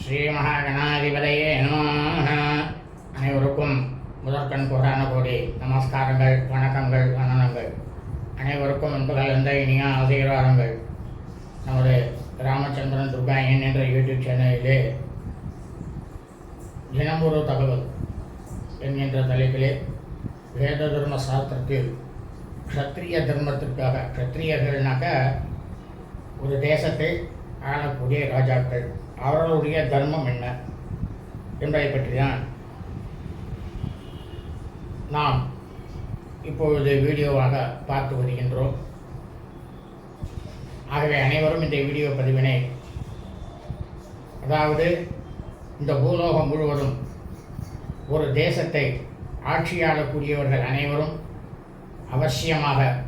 ஸ்ரீ மகாகணாதிபதையே நம அனைவருக்கும் முதற்கண் புராண கோடி நமஸ்காரங்கள் வணக்கங்கள் வணனங்கள் அனைவருக்கும் என்பதால் எந்த இனிய ஆசீர்வாதங்கள். நமது ராமச்சந்திரன் துர்காயன் என்ற யூடியூப் சேனலிலே தினம்பொரு தகவல் என்கின்ற தலைப்பிலே வேத தர்ம சாஸ்திரத்தில் க்ஷத்ரிய தர்மத்திற்காக க்ஷத்ரியர்கள்னாக்க ஒரு தேசத்தை ஆளக்கூடிய ராஜாக்கள். அவர்களுடைய தர்மம் என்ன என்பதை பற்றிதான் நாம் இப்பொழுது வீடியோவாக பார்த்து வருகின்றோம். ஆகவே அனைவரும் இந்த வீடியோ பதிவினை அதாவது இந்த பூலோகம் முழுவதும் ஒரு தேசத்தை ஆட்சியாளக்கூடியவர்கள் அனைவரும் அவசியமாக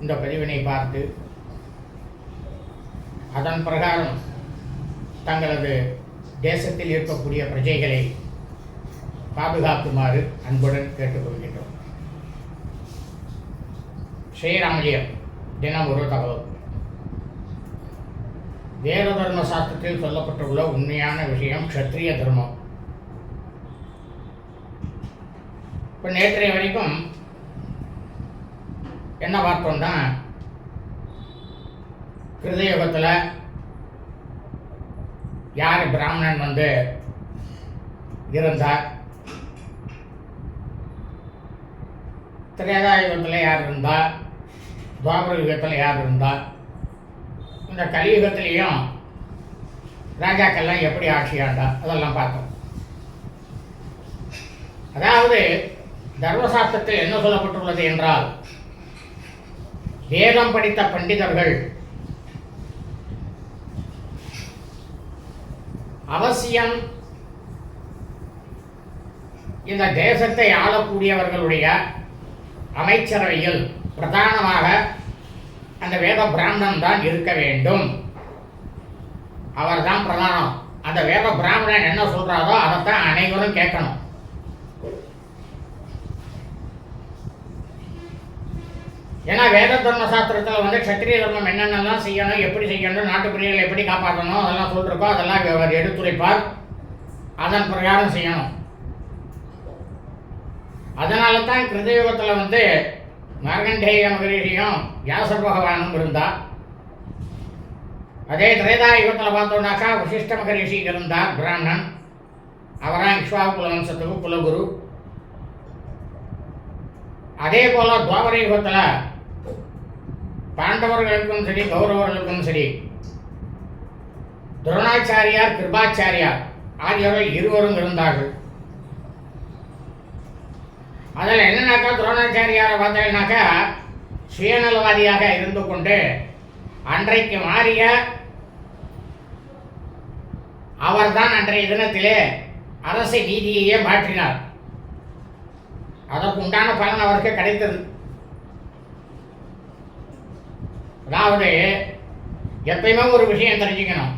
இந்த பதிவினை பார்த்து அதன் பிரகாரம் தங்களது தேசத்தில் இருக்கக்கூடிய பிரஜைகளை பாதுகாக்குமாறு அன்புடன் கேட்டுக்கொள்கின்றோம். ஸ்ரீராமஜெயம் தினம் ஒரு தகவல். வேத தர்ம சாஸ்திரத்தில் சொல்லப்பட்டுள்ள உண்மையான விஷயம் க்ஷத்ரிய தர்மம். இப்போ நேற்றைய வரைக்கும் என்ன பார்த்தோம்னா கிருதயுகத்தில் யார் பிராமணன் வந்து இருந்தார்? திரேதா யுகத்தில் யார் இருந்தா? துவாபர யுகத்தில் யார் இருந்தா? இந்த கலியுகத்திலையும் ராஜாக்கள்லாம் எப்படி ஆட்சி அதெல்லாம் பார்த்தோம் அதாவது தர்மசாஸ்திரத்தில் என்ன சொல்லப்பட்டுள்ளது என்றால் வேதம் படித்த பண்டிதர்கள் அவசியம். இந்த தேசத்தை ஆளக்கூடியவர்களுடைய அமைச்சரவையில் பிரதானமாக அந்த வேத பிராமணன் தான் இருக்க வேண்டும். அவர் தான் பிரதானம். அந்த வேத பிராமணன் என்ன சொல்றாரோ அதைத்தான் அனைவரும் கேட்கணும். ஏன்னா வேத தர்ம சாஸ்திரத்தில் வந்து க்ஷத்திரிய தர்மம் என்னென்னலாம் செய்யணும் எப்படி செய்யணும் நாட்டுப்பிரியர்களை எப்படி காப்பாற்றணும் அதெல்லாம் சொல்லிருக்கோ அதெல்லாம் அவர் எடுத்துரைப்பார். அதன் பிரகாரம் செய்யணும். அதனால தான் கிருதயுகத்தில் வந்து மார்கண்டேய மகரிஷியும் வியாச பகவானும் இருந்தா. அதே திரேதா யுகத்தில் பார்த்தோம்னாக்கா வசிஷ்ட மகரிஷி இருந்தார் பிராமணன். அவரான் இஷ்வாகுல வம்சத்துக்கு குலகுரு. அதே போல துவாபர யுகத்தில் பாண்டவர்களுக்கும் சரி கௌரவர்களுக்கும் சரி துரோணாச்சாரியார் கிருபாச்சாரியார் ஆகியோர்கள் இருவரும் இருந்தார்கள். அதில் என்னன்னாக்கா துரோணாச்சாரியாரை பார்த்தீங்கன்னாக்கா சுயநலவாதியாக இருந்து கொண்டு அன்றைக்கு மாறிய அவர்தான் அன்றைய தினத்திலே அரசை நீதியையே மாற்றினார். அதற்கு உண்டான பலன் அவருக்கு கிடைத்தது. அதாவது எப்பயுமே ஒரு விஷயம் தெரிஞ்சுக்கணும்.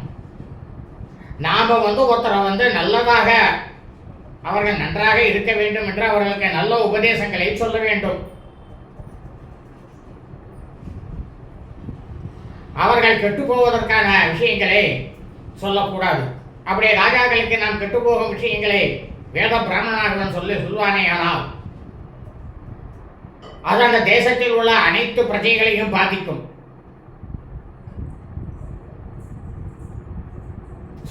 நாம் வந்து ஒருத்தரை வந்து நல்லதாக அவர்கள் நன்றாக இருக்க வேண்டும் என்று அவர்களுக்கு நல்ல உபதேசங்களை சொல்ல வேண்டும். அவர்கள் கெட்டுப்போவதற்கான விஷயங்களை சொல்லக்கூடாது. அப்படியே ராஜாக்களுக்கு நாம் கெட்டுப்போகும் விஷயங்களை வேத பிராமணனாகவன் சொல்லி சொல்வானே ஆனால் அது அந்த தேசத்தில் உள்ள அனைத்து பிரஜைகளையும் பாதிக்கும்.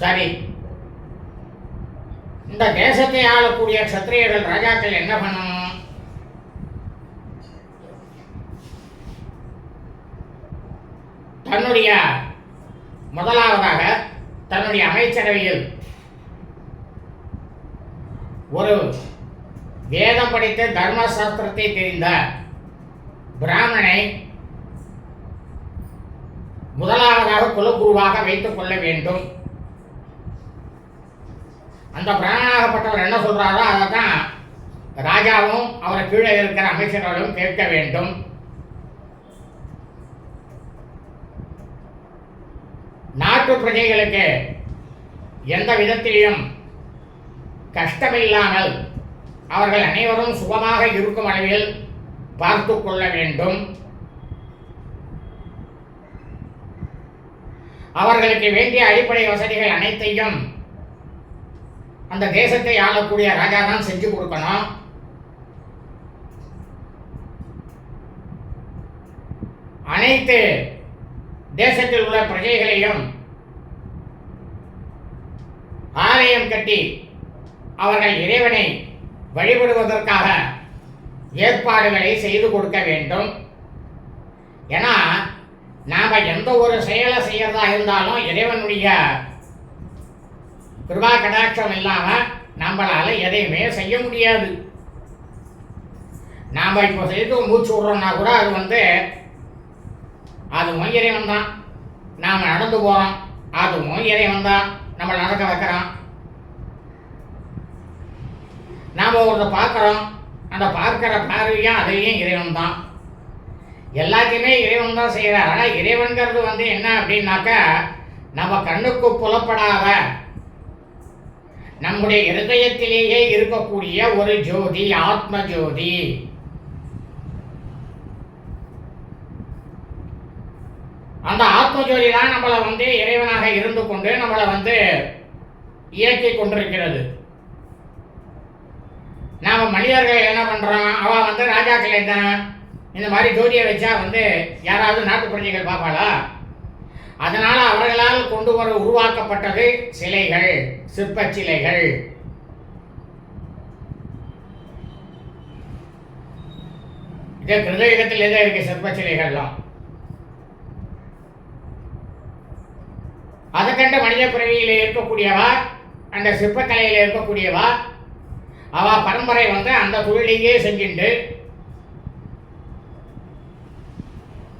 சரி இந்த தேசத்தை ஆளக்கூடிய சத்திரியர்கள் ராஜாக்கள் என்ன பண்ணணும்? தன்னுடைய முதலாவதாக தன்னுடைய அமைச்சரவையில் ஒரு வேதம் படித்த தர்மசாஸ்திரத்தை தெரிந்த பிராமணனை முதலாவதாக குலகுருவாக வைத்துக் கொள்ள வேண்டும். அந்த பிராணனாகப்பட்டவர் என்ன சொல்றாரோ அதை தான் ராஜாவும் அவரை கீழே இருக்கிற அமைச்சர்களும் கேட்க வேண்டும். நாட்டு பிரஜைகளுக்கு எந்த விதத்திலையும் கஷ்டமில்லாமல் அவர்கள் அனைவரும் சுகமாக இருக்கும் அளவில் பார்த்து கொள்ள வேண்டும். அவர்களுக்கு வேண்டிய அடிப்படை வசதிகள் அனைத்தையும் அந்த தேசத்தை ஆளக்கூடிய ராஜா தான் செஞ்சு கொடுக்கணும். அனைத்து தேசத்தில் உள்ள பிரஜைகளையும் ஆலயம் கட்டி அவர்கள் இறைவனை வழிபடுவதற்காக ஏற்பாடுகளை செய்து கொடுக்க வேண்டும். ஏன்னா நாம் எந்த ஒரு செயலை செய்கிறதா இருந்தாலும் இறைவனுடைய கிருபா கடாட்சம் இல்லாமல் நம்மளால எதையுமே செய்ய முடியாது. நாம் இப்போ செய்து மூச்சு விட்றோம்னா கூட அது வந்து அதுவும் இறைவன் தான். நாம் நடந்து போகிறோம் அதுவும் இறைவன் தான். நம்மளை நடக்க வைக்கிறோம் நாம் ஒருத்த பார்க்குறோம் அந்த பார்க்குற பார்வையும் அதையும் இறைவன் தான். எல்லாத்தையுமே இறைவன் தான் செய்கிறார். ஆனால் இறைவன்கிறது வந்து என்ன அப்படின்னாக்கா நம்ம கண்ணுக்கு புலப்படாத நம்முடைய இருதயத்திலேயே இருக்கக்கூடிய ஒரு ஜோதி ஆத்ம ஜோதி அந்த ஆத்ம ஜோதி தான் நம்மளை வந்து இறைவனாக இருந்து கொண்டு நம்மளை வந்து இயக்கி கொண்டிருக்கிறது. நாம மனிதர்கள் என்ன பண்றோம்? அவ வந்து ராஜாக்களை தான் இந்த மாதிரி ஜோதியை வச்சா வந்து யாராவது நாட்டு பிரஜைகள் பார்ப்பாளா? அதனால் அவர்களால் கொண்டு வர உருவாக்கப்பட்டது சிலைகள் சிற்ப சிலைகள் இதே கிருதயுகத்தில் எதே இருக்கு சிற்ப சிலைகள்லாம் அதை கண்ட மனித பிறவியில் இருக்கக்கூடியவா? அந்த சிற்பக்கலையில் இருக்கக்கூடியவா? அவ பரம்பரை வந்து அந்த தொழிலையே செஞ்சுட்டு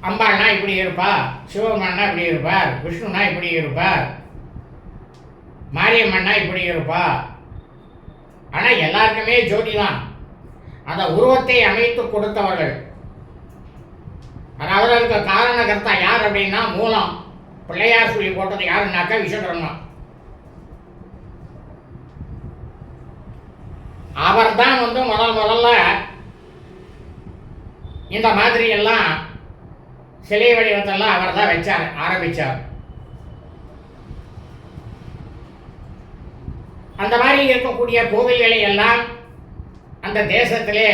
அம்பாள்னா இப்படி இருப்பா சிவபெருமான்னா இப்படி இருப்பார் விஷ்ணுனா இப்படி இருப்பார் மாரியம்மன்னா இப்படி இருப்பா. ஆனால் எல்லாருக்குமே ஜோதி தான் அந்த உருவத்தை அமைத்து கொடுத்தவர்கள். அதாவது அதுக்கு காரணகர்த்தா யார் அப்படின்னா மூலம். பிள்ளையார் சொல்லி போட்டது யாருன்னாக்கா விஸ்வகர்மா. அவர் தான் வந்து முதல் முதல்ல இந்த மாதிரி எல்லாம் சிலை வடிவத்தெல்லாம் அவர் தான் வச்சார் ஆரம்பிச்சார். அந்த மாதிரி இருக்கக்கூடிய கோவில்களை எல்லாம் அந்த தேசத்திலே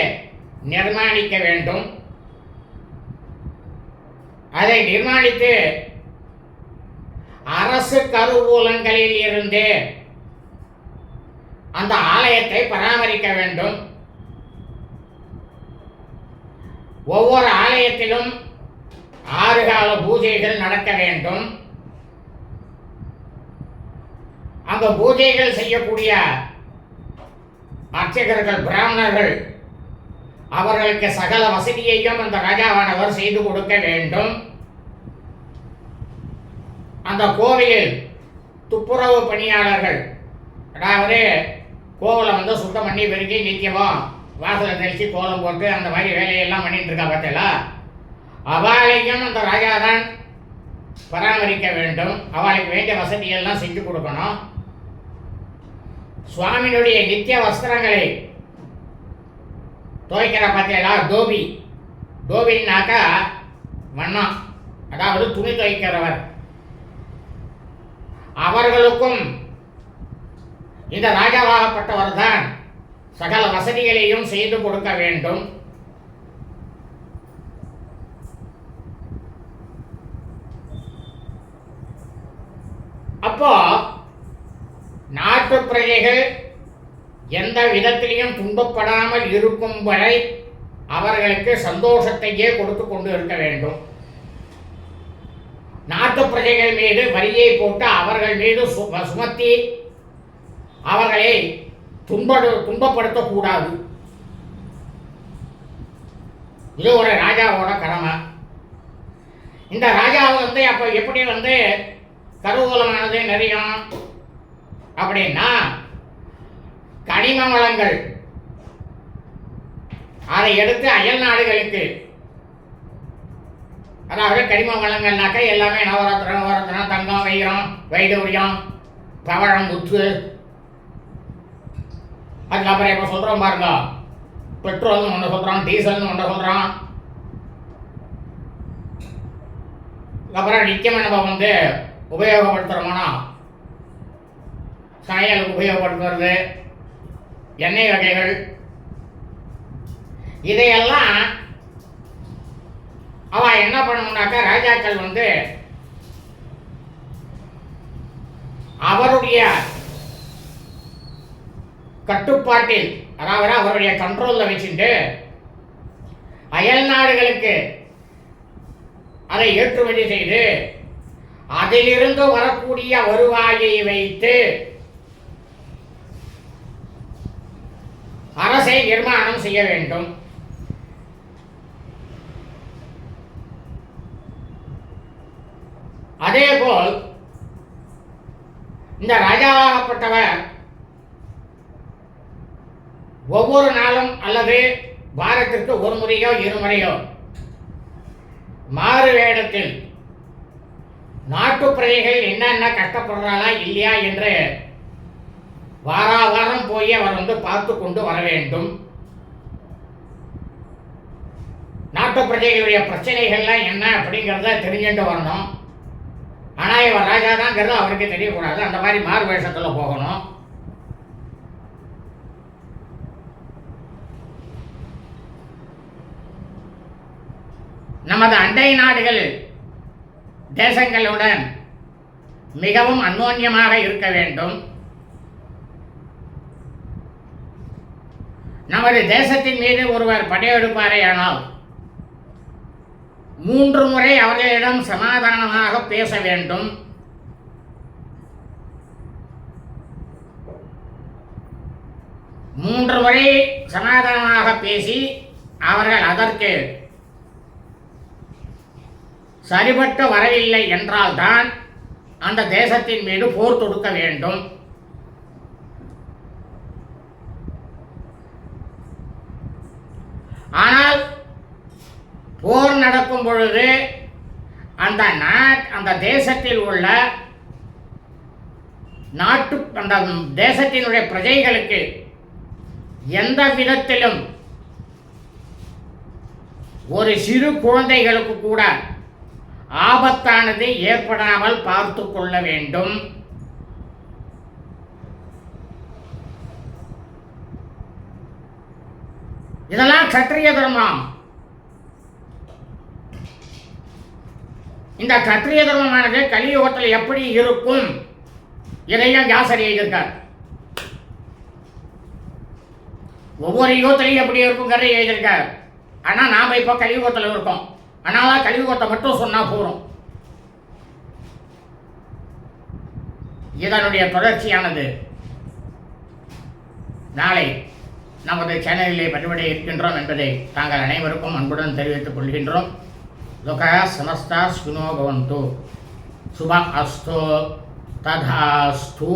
நிர்மாணிக்க வேண்டும். அதை நிர்மாணித்து அரசு கருவூலங்களில் இருந்து அந்த ஆலயத்தை பராமரிக்க வேண்டும். ஒவ்வொரு ஆலயத்திலும் ஆறு கால பூஜைகள் நடக்க வேண்டும். அந்த பூஜைகள் செய்யக்கூடிய அர்ச்சகர்கள் பிராமணர்கள் அவர்களுக்கு சகல வசதியையும் அந்த ராஜாவானவர் செய்து கொடுக்க வேண்டும். அந்த கோவிலில் துப்புரவு பணியாளர்கள் அதாவது கோவிலை வந்து சுத்தம் பண்ணி பெருக்கி நிற்கவும் வாசலை தெளித்து கோலம் போட்டு அந்த மாதிரி வேலையெல்லாம் பண்ணிட்டு இருக்கா பார்த்தீங்களா? அவளையும் அந்த ராஜா தான் பராமரிக்க வேண்டும். அவளுக்கு வேண்டிய வசதியெல்லாம் செஞ்சு கொடுக்கணும். சுவாமியினுடைய நித்திய வஸ்திரங்களை துவைக்கிற பார்த்தீங்களா தோபி. தோபின்னாக்கா வண்ணம். அதாவது துணி துவைக்கிறவர். அவர்களுக்கும் இந்த ராஜாவாகப்பட்டவர் தான் சகல வசதிகளையும் செய்து கொடுக்க வேண்டும். அப்போ நாட்டு பிரஜைகள் எந்த விதத்திலையும் துன்பப்படாமல் இருக்கும் வரை அவர்களுக்கு சந்தோஷத்தையே கொடுத்து கொண்டு இருக்க வேண்டும். நாட்டு பிரஜைகள் மீது வரியை போட்டு அவர்கள் மீது சுமத்தி அவர்களை துன்படு துன்பப்படுத்தக்கூடாது. இது ஒரு ராஜாவோட கடமை. இந்த ராஜாவை வந்து அப்போ எப்படி வந்து கருவூலமானது நிறையும். அப்படின்னா கனிம வளங்கள் அதை எடுத்து அயல் நாடுகளுக்கு. அதாவது கனிம வளங்கள்னாக்கா எல்லாமே நவரத்னம் நவரத்னம் தங்கம் வைரம் வைடூரியம் பவழம் முத்து. அதுக்கப்புறம் இப்போ சொல்கிறோம் பாருங்க. பெட்ரோல்னு ஒன்று சொல்கிறான் டீசல்னு ஒன்று சொல்கிறான் அப்புறம் நிச்சயம் நம்ம வந்து உபயோகப்படுத்துகிறோம்னா சமையலுக்கு உபயோகப்படுத்துறது எண்ணெய் வகைகள். இதையெல்லாம் அவ என்ன பண்ணணும்னாக்கா ராஜாக்கள் வந்து அவருடைய கட்டுப்பாட்டில் அதாவது அவருடைய கண்ட்ரோலில் வச்சுட்டு அயல் நாடுகளுக்கு அதை ஏற்றுமதி செய்து அதிலிருந்து வரக்கூடிய வருவாயை வைத்து அரசை நிர்மாணம் செய்ய வேண்டும். அதேபோல் இந்த ராஜாவாகப்பட்டவர் ஒவ்வொரு நாளும் அல்லது வாரத்திற்கு ஒரு முறையோ இருமுறையோ மாறு வேடத்தில் நாட்டு பிரஜைகள் என்னென்ன கஷ்டப்படுறாளா இல்லையா என்று வாரா வாரம் போய் அவர் வந்து பார்த்து கொண்டு வர வேண்டும். நாட்டு பிரஜைகளுடைய பிரச்சனைகள்லாம் என்ன அப்படிங்கிறத தெரிஞ்சுட்டு வரணும். ஆனால் இவர் ராஜா அவருக்கு தெரியக்கூடாது. அந்த மாதிரி மாறு வேஷத்தில் போகணும். நமது அண்டை நாடுகள் தேசங்களுடன் மிகவும் அந்யோன்யமாக இருக்க வேண்டும். நமது தேசத்தின் மீது ஒருவர் படையெடுப்பாரேயானால் மூன்று முறை அவர்களிடம் சமாதானமாக பேச வேண்டும். மூன்று முறை சமாதானமாக பேசி அவர்கள் அதற்கு சரிபட்டு வரவில்லை என்றால்தான் அந்த தேசத்தின் மீது போர் தொடுக்க வேண்டும். ஆனால் போர் நடக்கும் பொழுது அந்த நாட் அந்த தேசத்தில் உள்ள நாட்டு அந்த தேசத்தினுடைய பிரஜைகளுக்கு எந்த விதத்திலும் ஒரு சிறு குழந்தைகளுக்கு கூட ஆபத்தானது ஏற்படாமல் பார்த்து கொள்ள வேண்டும். இதெல்லாம் கத்திரிய தர்மம். இந்த கத்திரிய தர்மமானது கலியுகத்தில் எப்படி இருக்கும்? இதையும் வியாசர் எழுதியிருக்கார். ஒவ்வொரு யுகத்திலையும் எப்படி இருக்குங்கிறத எழுதியிருக்கார். ஆனால் நாம் இப்போ கலியுகத்தில் இருக்கோம். ஆனால் கலியுகத்தை மட்டும் சொன்னால் போதும். இதனுடைய தொடர்ச்சியானது. நாளை நமது சேனலிலே பதிவிட இருக்கின்றோம் என்பதை தாங்கள் அனைவருக்கும் அன்புடன் தெரிவித்துக் கொள்கின்றோம். லோகா சமஸ்தா சுனோ பவந்து. சுப அஸ்தோ. ததாஸ்து